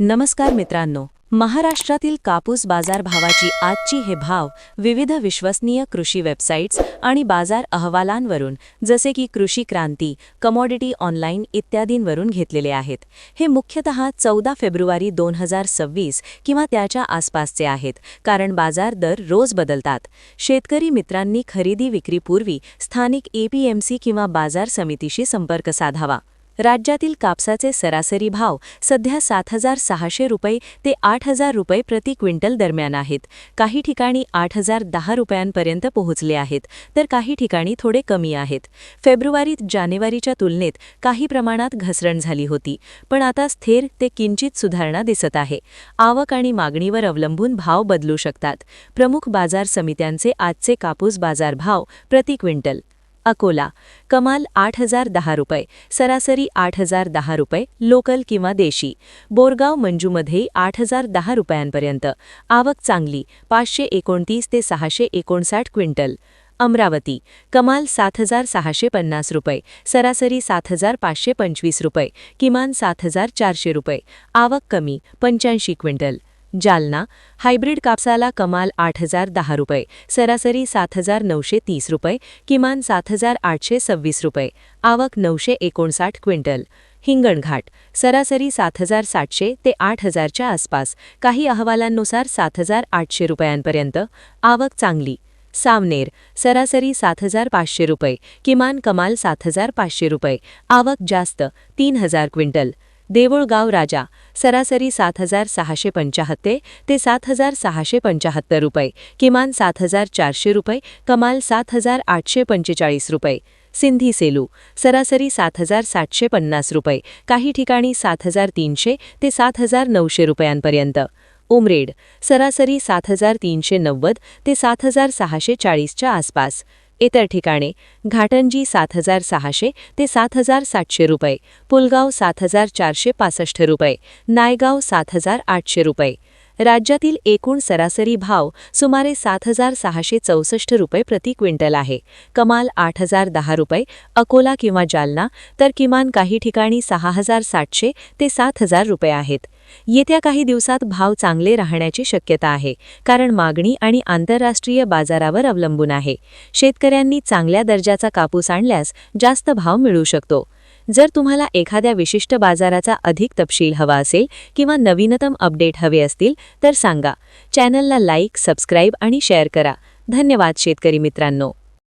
नमस्कार मित्रांनो महाराष्ट्रातील कापूस बाजार भावाची आजची हे भाव विविध विश्वसनीय कृषी वेबसाईट्स आणि बाजार अहवालांवरून जसे की कृषी क्रांती कमॉडिटी ऑनलाईन इत्यादींवरून घेतलेले आहेत. हे मुख्यतः चौदा फेब्रुवारी दोन हजार सव्वीस किंवा त्याच्या आसपासचे आहेत कारण बाजार दर रोज बदलतात. शेतकरी मित्रांनी खरेदी विक्रीपूर्वी स्थानिक एपीएमसी किंवा बाजार समितीशी संपर्क साधावा. राज्यातील कापसाचे सरासरी भाव सध्या सात हजार सहाशे रुपये ते आठ हजार रुपये प्रति क्विंटल दरम्यान आहेत. काही ठिकाणी आठ हजार दहा रुपयांपर्यंत पोहोचले आहेत तर काही ठिकाणी थोडे कमी आहेत. फेब्रुवारीत जानेवारीच्या तुलनेत काही प्रमाणात घसरण झाली होती पण आता स्थिर ते किंचित सुधारणा दिसत आहे. आवक आणि मागणीवर अवलंबून भाव बदलू शकतात. प्रमुख बाजार समित्यांचे आजचे कापूस बाजार भाव प्रति क्विंटल अकोला. कमाल आठ हजार दहा रुपये सरासरी आठ हजार दहा रुपये लोकल किंवा देशी. बोरगाव मंजूमध्ये आठ हजार दहा रुपयांपर्यंत. आवक चांगली पाचशे एकोणतीस ते सहाशे एकोणसाठ क्विंटल. अमरावती कमाल सात हजार सहाशे पन्नास रुपये सरासरी सात हजार पाचशे पंचवीस रुपये किमान सात हजार चारशे रुपये. आवक कमी पंच्याऐंशी क्विंटल. जालना हायब्रिड कापसाला कमाल आठ हजार दहा रुपये सरासरी सात हजार नऊशे तीस रुपये किमान सात हजार आठशे सव्वीस रुपये आवक नऊशे एकोणसाठ क्विंटल. हिंगणघाट सरासरी सात हजार सातशे ते आठ हजारच्या आसपास काही अहवालांनुसार सात हजार आठशे रुपयांपर्यंत आवक चांगली. सावनेर सरासरी सात हजार पाचशे रुपये किमान कमाल सात हजार पाचशे रुपये आवक जास्त तीन हजार क्विंटल. देवळगाव राजा सरासरी सात हजार सहाशे पंचाहत्तर ते सात हजार सहाशे पंचाहत्तर रुपये किमान सात हजार चारशे रुपये कमाल सात हजार आठशे पंचेचाळीस रुपये. सिंधी सेलू सरासरी सात हजार सातशे पन्नास रुपये काही ठिकाणी सात हजार तीनशे ते सात हजार नऊशे रुपयांपर्यंत. उमरेड सरासरी सात हजार तीनशे नव्वद ते सात हजार सहाशे चाळीसच्या आसपास. इतर ठिकाणे घाटंजी सात हजार सहाशे ते सात हजार सातशे रुपये पुलगाव सात हजार चारशे पासष्ट रुपये नायगाव सात हजार आठशे रुपये. राज्यातील एकूण सरासरी भाव सुमारे सात हजार सहाशे चौसष्ट रुपये प्रति क्विंटल आहे. कमाल आठ हजार दहा रुपये अकोला किंवा जालना तर किमान काही ठिकाणी सहा हजार सातशे ते सात हजार रुपये आहेत. येत्या काही दिवसात भाव चांगले राहण्याची शक्यता आहे कारण मागणी आणि आंतरराष्ट्रीय बाजारावर अवलंबून आहे. शेतकऱ्यांनी चांगल्या दर्जाचा कापूस आणल्यास जास्त भाव मिळू शकतो. जर तुम्हाला एखाद्या विशिष्ट बाजाराचा अधिक तपशील हवा असेल किंवा नवीनतम अपडेट हवे असतील तर सांगा. चॅनलला लाईक सबस्क्राईब आणि शेअर करा. धन्यवाद शेतकरी मित्रांनो.